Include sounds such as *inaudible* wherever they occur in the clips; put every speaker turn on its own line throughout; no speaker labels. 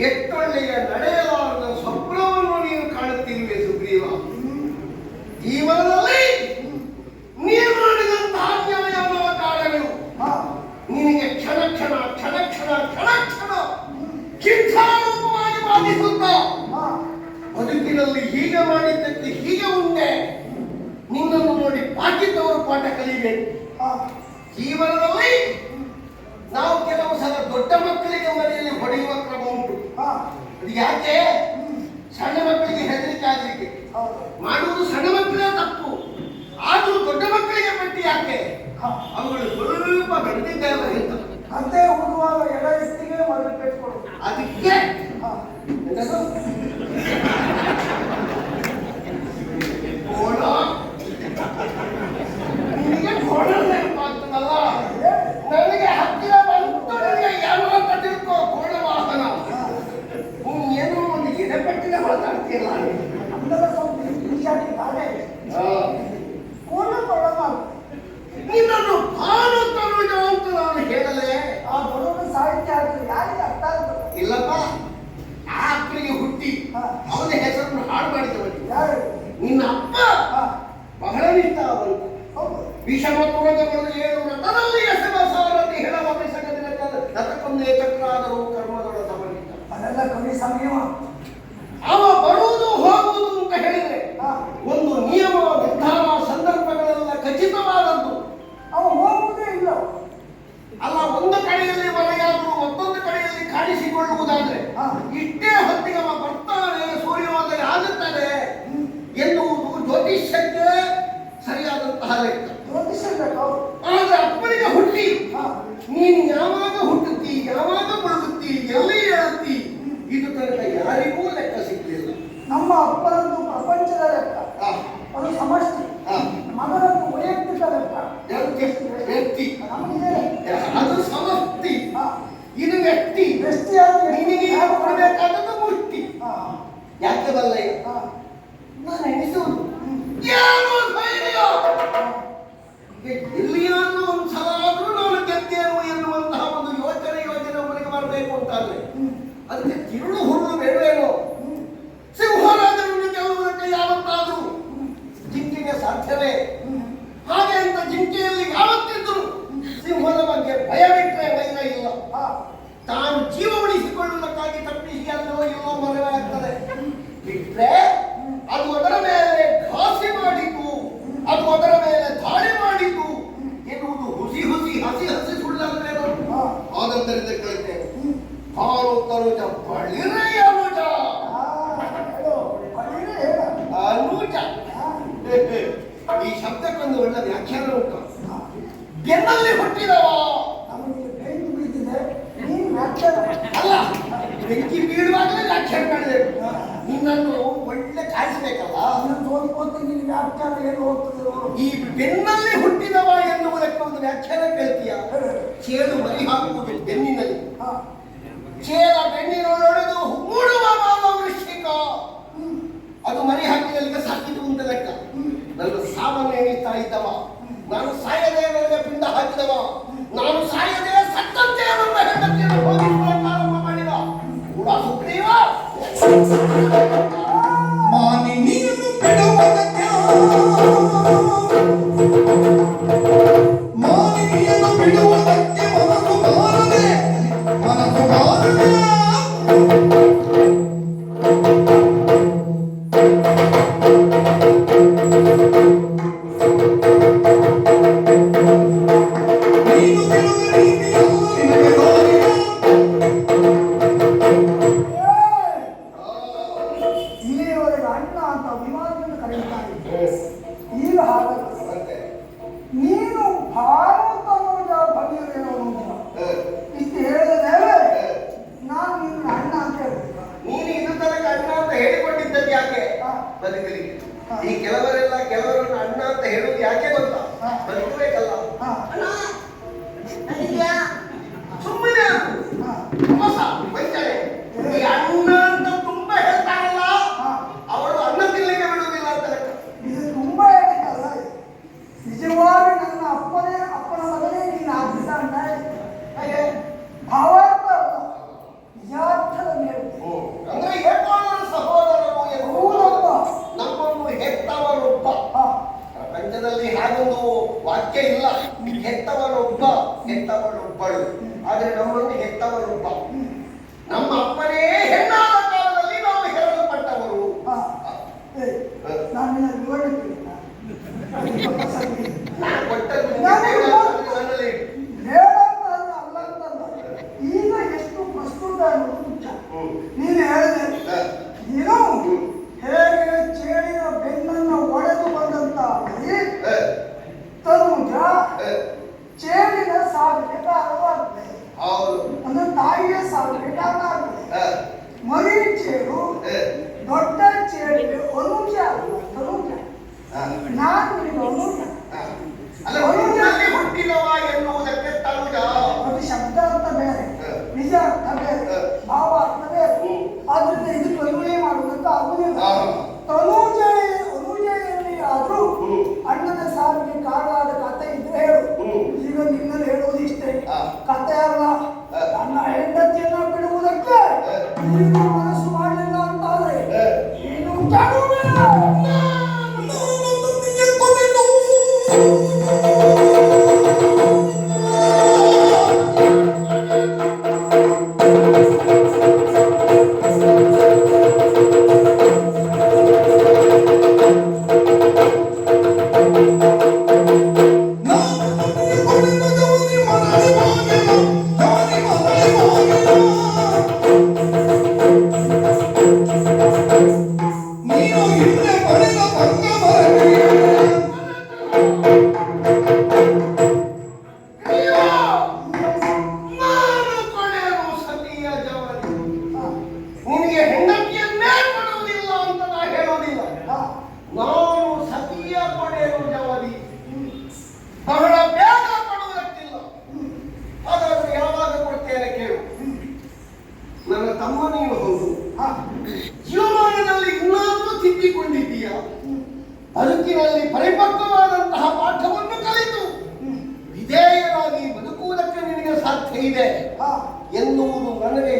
ಎಷ್ಟೊಳ್ಳೆಯ ನಡೆಯಲಾರದ ಸ್ವಪ್ನವನ್ನು ನೀನು ಕಾಣುತ್ತಿರುವೆ ಸುಗ್ರೀವ. ಜೀವನದಲ್ಲಿ ನೀನು ಮಾಡಿದಂತಹ ಅನ್ಯಾಯವಾದ ಕಾರ್ಯಗಳು
ಹಾ.
ನಿನಗೆ ಕ್ಷಣ ಕ್ಷಣ ಕ್ಷಣ ಕ್ಷಣ ಕ್ಷಣ ಕ್ಷಣ ಕಿಚ್ಚಾರೂಪವಾಗಿ ಬಾಧಿಸುತ್ತ. ಬದುಕಿನಲ್ಲಿ ಹೀಗೆ ಮಾಡಿದ್ದಕ್ಕೆ ಹೀಗೆ ಉಂಟೆ. ನಿನ್ನನ್ನು ನೋಡಿ ಪಾಕಿದ್ದವರು ಪಾಠ ಕಲಿಬೇಕು ಜೀವನದಲ್ಲಿ ನಾವು ಕೆಲವು ಸಲ ದೊಡ್ಡ ಮಕ್ಕಳಿಗೆ ಮನೆಯಲ್ಲಿ ಹೊಡೆಯುವ ಕ್ರಮ ಉಂಟು. ಅದು ಯಾಕೆ? ಸಣ್ಣ ಮಕ್ಕಳಿಗೆ ಹೆದರಿಕೆ ಆಗಲಿಕ್ಕೆ. ಮಾಡುವುದು ಸಣ್ಣ ಮಕ್ಕಳ ತಪ್ಪು. ಆದರೂ ದೊಡ್ಡ ಮಕ್ಕಳಿಗೆ ಪಟ್ಟಿ ಯಾಕೆ? ಅವುಗಳು ಸ್ವಲ್ಪ ಬೆಳೆದಿದ್ದೇವೆ ಅಂತ
ಅಂತೆ ಓದುವಾಗ ಎಡ ಮೊದಲು
ವಿಷಮ ಏನು ರಥದಲ್ಲಿ ಎಸೆವ ಸಾರಥಿ ಹೆಳವ ಬೆಸಗದಿನ ರಥಕ್ಕೊಂದೇ ಚಕ್ರಾದರೂ ಕರ್ಮದೊಳ ಸಮನ್ವಿತ
ಅದೆಲ್ಲ ಕವಿ ಸಂಯಮ
ನಿನಗೆ ಕೊಡಬೇಕಾದದ್ದು ಮುಷ್ಟಿ ಯಾಕೆ ಬಲ್ಲಯ್ಯ
ಹಾ.
ನಾನು ಎಣಿಸುವುದು. ಧೈರ್ಯ ಎಲ್ಲಿಯಾದ್ರೂ ಒಂದು ಸಲ ಆದ್ರೂ ನಾನು ಗೆದ್ದೇನು ಎನ್ನುವಂತಹ ಒಂದು ಯೋಚನೆ ಯೋಚನೆ ಒಬ್ಬರಿಗೆ ಅಂತ ಅಂತಾದ್ರೆ. ಅದಕ್ಕೆ ತಿರುಳು ಹುರುಳು ಬೇಡವೇನೋ? ಸಿಂಹರಾಜನನ್ನು ಗೆಲ್ಲುವುದಕ್ಕೆ ಯಾವತ್ತಾದ್ರೂ ಜಿಂಕೆಗೆ ಸಾಧ್ಯವೇ? ಹಾಗೆ ಅಂತ ಜಿಂಕೆಯಲ್ಲಿ ಯಾವತ್ತಿದ್ರು ಸಿಂಹದ ಬಗ್ಗೆ ಭಯ ಬಿಟ್ಟರೆ ವೈರ ಇಲ್ಲ. ತಾನು ಜೀವ ಉಳಿಸಿಕೊಳ್ಳುವುದಕ್ಕಾಗಿ ತಪ್ಪಿಸಿ ಅಲ್ಲೋ ಇಲ್ಲೋ ಮರವೇ ಆಗ್ತದೆ. ಬಿಟ್ರೆ ಅದು ಅದರ ಮೇಲೆ ಘಾಸಿ ಮಾಡಿತು ಅದು ಅದರ ಮೇಲೆ ದಾಳಿ ಮಾಡಿತು ಎನ್ನುವುದು ಹುಸಿ ಹುಸಿ ಹಸಿ ಹಸಿ ಸುಳ್ಳಲ್ವೇನೋ.
ಹಾ.
ಆದಂತರಿಂದ ಕೇಳಿದ್ದೆ ಹಾರು ತರುಜ ಬಳಿರೆಯ ಅನುಜ. ಅನುಜ. *laughs* ಈ ಶಬ್ದಕ್ಕೊಂದು ಒಳ್ಳೆ ವ್ಯಾಖ್ಯಾನ ಉಂಟು. ಬೆನ್ನಲ್ಲಿ ಹುಟ್ಟಿದವ
ನಮಗೆ ಬೆಂಕಿ ಬೀಳ್ತಿದೆ ನೀನು ವ್ಯಾಖ್ಯಾನ
ಅಲ್ಲ ಬೆಂಕಿ ಬೀಳುವಾಗಲೇ ರಕ್ಷಣೆ ಮಾಡಬೇಕು ನಿನ್ನನ್ನು ಒಳ್ಳೆ ಕಾಯಿಸ್ಬೇಕಲ್ಲ?
ಅದನ್ನು ಓದ್ಕೋತೀನಿ ನಿನ್ನ ವ್ಯಾಖ್ಯಾನ ಏನು ಹೋಗ್ತದೆ?
ಈ ಬೆನ್ನಲ್ಲಿ ಹುಟ್ಟಿದವ ಎನ್ನುವುದಕ್ಕೆ ಒಂದು ವ್ಯಾಖ್ಯಾನ ಕೇಳ್ತೀಯ? ಚೇಳು ಮರಿ ಹಾಕುವುದು ಬೆನ್ನಿನಲ್ಲಿ.
ಚೇಲ
ಚೇಳ ಹೂಡುವ ವೃಶ್ಚಿಕ. ಅದು ಮರಿ ಹಾಕಿದಲ್ಲಿ ಸಾಕಿತು ಅಂತ ಲೆಕ್ಕ. ನನ್ನ ಸಾವನ್ನು ಎಣಿಸ್ತಾ ಇದ್ದವ. ನಾನು ಸಾಯದೇ ಪಿಂಡ ಹಾಕಿದವ. ನಾನು ಸಾಯದೇ ಸತ್ತಂತೆ ನನ್ನ ಹೆಂಡತಿಯನ್ನು
Thank
you.
ನಿಜ ಅರ್ಥ ಬೇರೆ
ಹ.
ಭಾವ ಅರ್ಥ ಬೇರೆ
ಹ್ಮ್.
ಆದ್ರಿಂದ ಇದಕ್ಕೆ ಅನ್ವಯ ಮಾಡುವುದಕ್ಕೆ ಆಗುದಿಲ್ಲ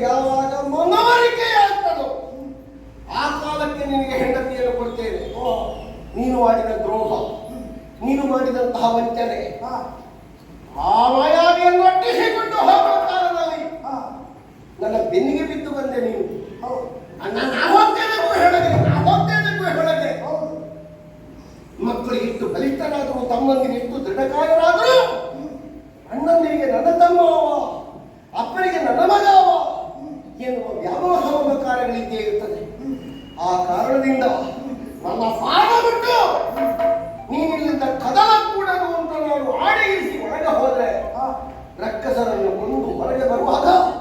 ಎನ್ನುವುದು ಮನವರಿಕೆ ಆಗ್ತದೋ ಆ ಕಾಲಕ್ಕೆ ನಿನಗೆ ಹೆಂಡತಿಯನ್ನು ಕೊಡ್ತೇನೆ. ನೀನು ಮಾಡಿದ ದ್ರೋಹ ನೀನು ಮಾಡಿದಂತಹ ವಂಚನೆ ಆ ಮಾಯಾವಿಯನ್ನು ಅಟ್ಟಿಸಿಕೊಂಡು ಹೋಗುವ ಕಾಲದಲ್ಲಿ ನನ್ನ ಬೆನ್ನಿಗೆ ಬಿದ್ದು ಬಂದೆ ನೀನು. ಅಣ್ಣ ನಾ ಹೋಗ್ತೇನೆಗೂ ಹೇಳದೆ ನಾ ಹೋಗ್ತೇನೆಗೂ ಹೇಳದೆ. ಮಕ್ಕಳು ಇಷ್ಟು ಬಲಿಷ್ಠರಾದರು ಎಷ್ಟು ದೃಢಕಾಯರಾದರು. ಅಣ್ಣಂದಿರಿಗೆ ನನ್ನ ತಮ್ಮ ಅಪ್ಪನಿಗೆ ನನ್ನ ಮಗ ಎನ್ನುವ ವ್ಯಾಮೋಹ ಮಮಕಾರಗಳಿದ್ದೇ ಇರುತ್ತದೆ ಆ ಕಾರಣದಿಂದ ನನ್ನ ಪಾದ ಬಿಟ್ಟು ನೀನಿಲ್ಲಿಂದ ಕದಲ ಕೂಡದು ಅಂತ ನಾನು ಆಡಗಿಸಿ ಒಳಗೆ ಹೋದ್ರೆ ರಕ್ಕಸರನ್ನು ಕೊಂದು ಹೊರಗೆ ಬರುವ ನಾನು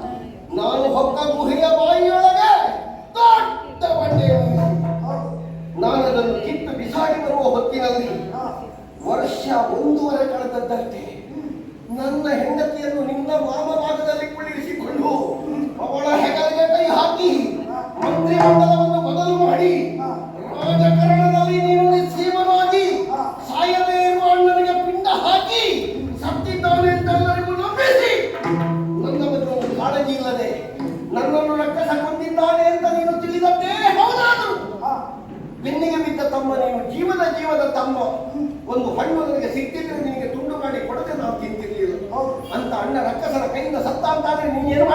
ತಮ್ಮ ಒಂದು ಹಣ್ಣು ನನಗೆ ಸಿಕ್ಕಿದ್ರೆ ನಿನಗೆ ತುಂಡು ಮಾಡಿ ಕೊಡದೆ ನಾವು ತಿಂತಿರ್ಲಿಲ್ಲ. ಅಂತ ಅಣ್ಣ ರಕ್ಕಸರ ಕೈಯಿಂದ ಸತ್ತ ಅಂತಾದ್ರೆ ನೀನು ಏನು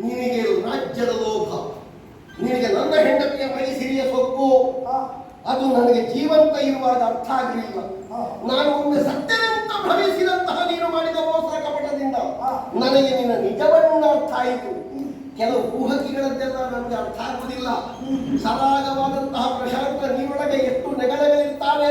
ನಿನಗೆ ರಾಜ್ಯದ ಲೋಭ. ನಿನಗೆ ನನ್ನ ಹೆಂಡತಿಯ ಮೈಸಿರಿಯ ಸೊಕ್ಕು. ಅದು ನನಗೆ ಜೀವಂತ ಇರುವಾಗ ಅರ್ಥ ಆಗಲಿಲ್ಲ ನಾನು ಒಮ್ಮೆ ಸತ್ಯವೆಂತ ಭ್ರಮಿಸಿದಂತಹ ನೀನು ಮಾಡಿದ ಮೋಸ ಕಪಟದಿಂದ ನನಗೆ ನಿನ್ನ ನಿಜವನ್ನು ಅರ್ಥ ಆಯಿತು. ಕೆಲವು ಊಹಕಿಗಳದ್ದೆಲ್ಲ ನನಗೆ ಅರ್ಥ ಆಗುವುದಿಲ್ಲ. ಸರಾಗವಾದಂತಹ ಪ್ರಶಾಂತ ನೀರೊಳಗೆ ಎಷ್ಟು ನೆಗಳೆಗಳಿರ್ತಾವೆ